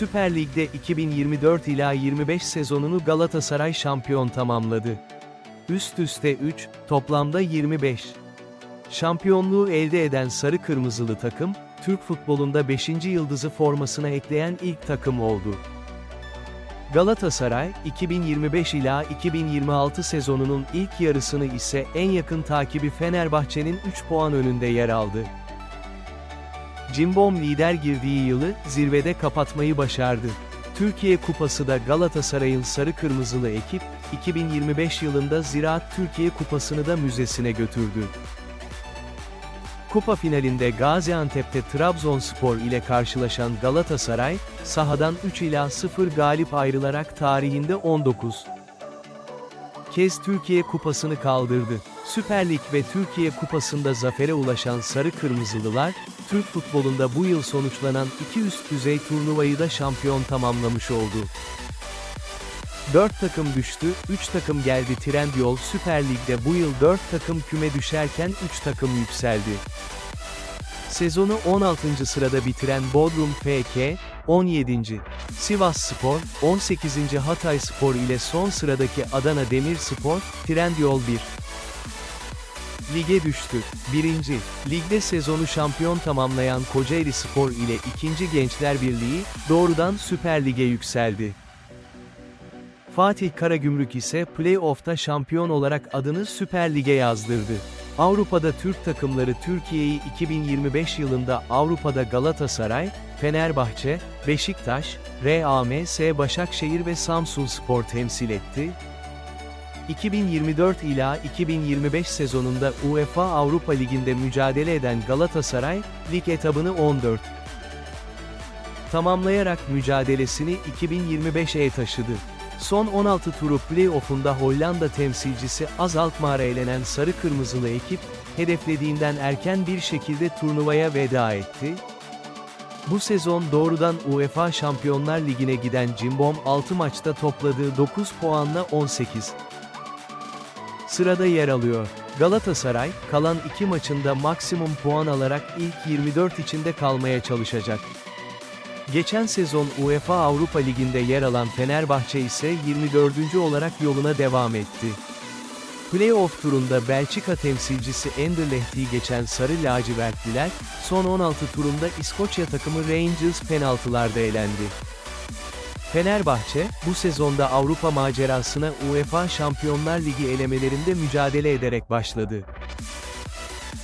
Süper Lig'de 2024 ila 25 sezonunu Galatasaray şampiyon tamamladı. Üst üste 3, toplamda 25. Şampiyonluğu elde eden sarı kırmızılı takım, Türk futbolunda 5. yıldızı formasına ekleyen ilk takım oldu. Galatasaray, 2025 ila 2026 sezonunun ilk yarısını ise en yakın takibi Fenerbahçe'nin 3 puan önünde yer aldı. Cimbom lider girdiği yılı, zirvede kapatmayı başardı. Türkiye Kupası da Galatasaray'ın sarı kırmızılı ekip, 2025 yılında Ziraat Türkiye Kupası'nı da müzesine götürdü. Kupa finalinde Gaziantep'te Trabzonspor ile karşılaşan Galatasaray, sahadan 3 ila 0 galip ayrılarak tarihinde 19 kez Türkiye Kupası'nı kaldırdı. Süper Lig ve Türkiye Kupası'nda zafere ulaşan Sarı Kırmızılılar, Türk futbolunda bu yıl sonuçlanan iki üst düzey turnuvayı da şampiyon tamamlamış oldu. 4 takım düştü, 3 takım geldi Trendyol Süper Lig'de bu yıl 4 takım küme düşerken 3 takım yükseldi. Sezonu 16. sırada bitiren Bodrum FK, 17. Sivas Spor, 18. Hatay Spor ile son sıradaki Adana Demirspor, Trendyol 1. Lige düştü. 1. Ligde sezonu şampiyon tamamlayan Kocaeli Spor ile 2. Gençler Birliği, doğrudan Süper Lig'e yükseldi. Fatih Karagümrük ise play-off'ta şampiyon olarak adını Süper Lig'e yazdırdı. Avrupa'da Türk takımları Türkiye'yi 2025 yılında Avrupa'da Galatasaray, Fenerbahçe, Beşiktaş, RAMS Başakşehir ve Samsun Spor temsil etti. 2024 ila 2025 sezonunda UEFA Avrupa Ligi'nde mücadele eden Galatasaray, lig etabını 14 tamamlayarak mücadelesini 2025'e taşıdı. Son 16 turu play-off'unda Hollanda temsilcisi Az Alkmaar'a elenen sarı kırmızılı ekip, hedeflediğinden erken bir şekilde turnuvaya veda etti. Bu sezon doğrudan UEFA Şampiyonlar Ligi'ne giden Cimbom 6 maçta topladığı 9 puanla 18 sırada yer alıyor. Galatasaray, kalan 2 maçında maksimum puan alarak ilk 24 içinde kalmaya çalışacak. Geçen sezon UEFA Avrupa Ligi'nde yer alan Fenerbahçe ise 24. olarak yoluna devam etti. Playoff turunda Belçika temsilcisi Anderlecht'i geçen Sarı Lacivertliler, son 16 turunda İskoçya takımı Rangers penaltılarda elendi. Fenerbahçe, bu sezonda Avrupa macerasına UEFA Şampiyonlar Ligi elemelerinde mücadele ederek başladı.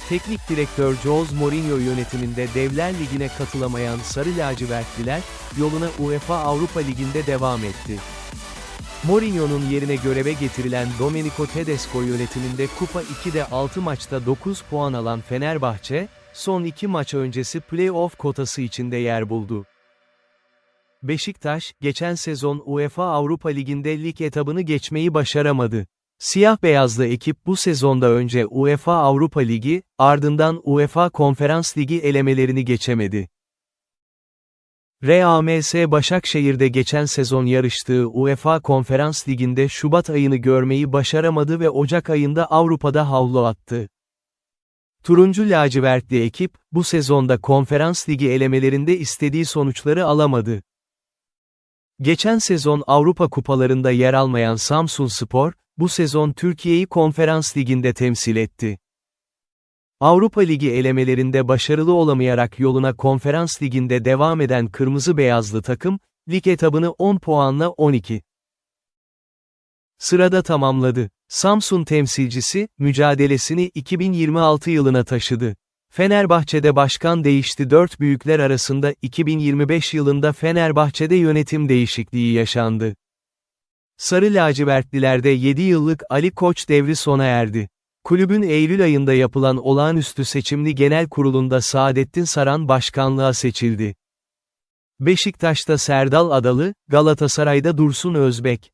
Teknik direktör Jose Mourinho yönetiminde Devler Ligi'ne katılamayan Sarı Lacivertliler, yoluna UEFA Avrupa Ligi'nde devam etti. Mourinho'nun yerine göreve getirilen Domenico Tedesco yönetiminde Kupa 2'de 6 maçta 9 puan alan Fenerbahçe, son 2 maç öncesi play-off kotası içinde yer buldu. Beşiktaş, geçen sezon UEFA Avrupa Ligi'nde lig etabını geçmeyi başaramadı. Siyah beyazlı ekip bu sezonda önce UEFA Avrupa Ligi, ardından UEFA Konferans Ligi elemelerini geçemedi. RAMS Başakşehir'de geçen sezon yarıştığı UEFA Konferans Ligi'nde Şubat ayını görmeyi başaramadı ve Ocak ayında Avrupa'da havlu attı. Turuncu lacivertli ekip, bu sezonda Konferans Ligi elemelerinde istediği sonuçları alamadı. Geçen sezon Avrupa kupalarında yer almayan Samsun Spor, bu sezon Türkiye'yi Konferans Ligi'nde temsil etti. Avrupa Ligi elemelerinde başarılı olamayarak yoluna Konferans Ligi'nde devam eden kırmızı beyazlı takım, lig etabını 10 puanla 12 sırada tamamladı. Samsun temsilcisi, mücadelesini 2026 yılına taşıdı. Fenerbahçe'de başkan değişti dört büyükler arasında 2025 yılında Fenerbahçe'de yönetim değişikliği yaşandı. Sarı lacivertlilerde 7 yıllık Ali Koç devri sona erdi. Kulübün Eylül ayında yapılan olağanüstü seçimli genel kurulunda Saadettin Saran başkanlığa seçildi. Beşiktaş'ta Serdal Adalı, Galatasaray'da Dursun Özbek.